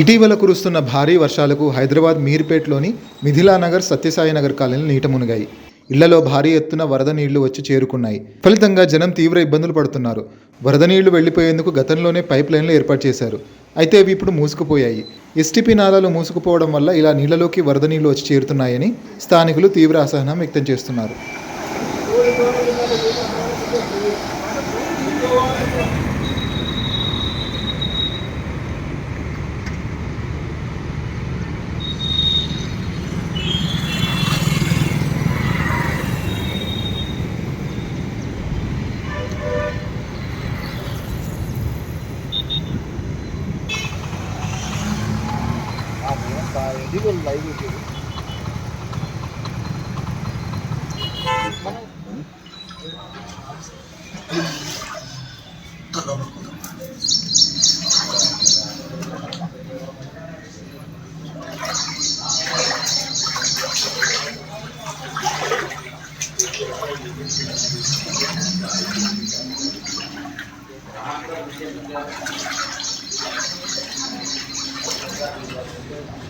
ఇటీవల కురుస్తున్న భారీ వర్షాలకు హైదరాబాద్ మీర్పేట్లోని మిథిలానగర్ సత్యసాయినగర్ కాలనీలు నీట మునిగాయి. ఇళ్ళలో భారీ ఎత్తున వరద నీళ్ళు వచ్చి చేరుకున్నాయి. ఫలితంగా జనం తీవ్ర ఇబ్బందులు పడుతున్నారు. వరద నీళ్ళు వెళ్ళిపోయేందుకు గతంలోనే పైప్ లైన్లు ఏర్పాటు చేశారు. అయితే అవి ఇప్పుడు మూసుకుపోయాయి. ఎస్టీపీ నాలాలు మూసుకుపోవడం వల్ల ఇలా నీళ్ళలోకి వరద నీళ్ళు వచ్చి చేరుతున్నాయని స్థానికులు తీవ్ర అసహనం వ్యక్తం చేస్తున్నారు. దిగులు లైవ్ Thank you.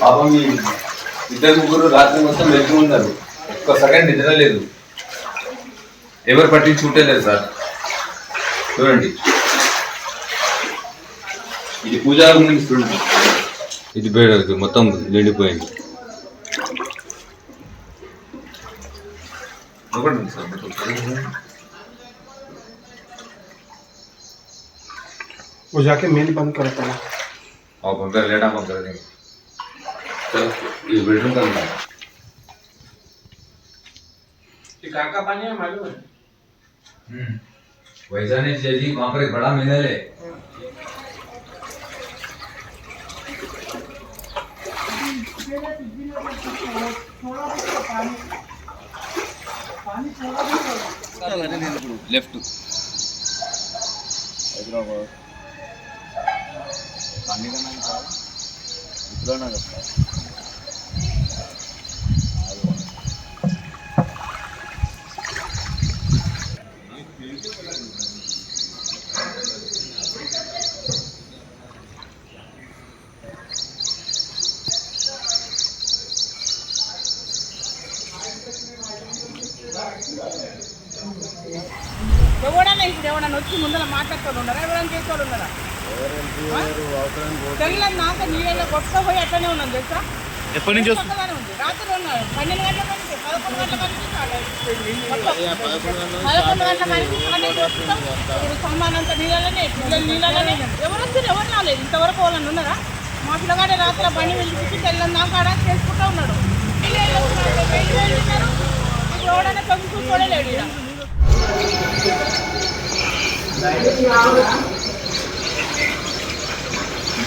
పాపం మీ ఇద్దరు ముగ్గురు రాత్రి మొత్తం వెళ్తూ ఉన్నారు. ఒక్క సెకండ్ నిద్ర లేదు. ఎవరు పట్టించుకుంటలేదు సార్. చూడండి. ఇది పూజా నుంచి చూడండి. ఇది బెడ్ మొత్తం నిండిపోయింది. ఒకటి సార్ वो जाके मेल बंद कर देना और हम अगले टाइम कर देंगे। चलो ये बेडरूम का लेना ये कहाँ का पानी है मालूम है? हम्म। वैजानी जी वहाँ पर एक बड़ा मिनरल है। पानी थोड़ा भी लेफ़्ट हैदराबाद లెఫ్ట్ హైదరాబాద్ ఎవడన్నా ఇప్పుడు ఎవడన్నా వచ్చి ముందర మాట్లాడుతూ ఉన్నారా ఎవరైనా చేసేవాళ్ళు ఉన్నారా తెల్లని నాక నీళ్ళలో గొప్ప పోయి అట్లనే ఉన్నాం తెలుసా ఎప్పటి నుంచి ఉంది రాత్రి ఉన్నారు పన్నెండు గంటల పదకొండు గంటల పదకొండు గంటల ఇప్పుడు సమానంత నీళ్ళలోనే పిల్లలు నీళ్ళలోనే ఎవరు వచ్చారు ఎవరు రాలేదు ఇంతవరకు వాళ్ళని ఉన్నారా మా పిల్లగాడే రాత్రి బండి వెళ్ళి తెల్లని దాకా ఆడ చేసుకుంటూ ఉన్నాడు ఎవడైనా వస్తున్నారు, చూసుకోలేడు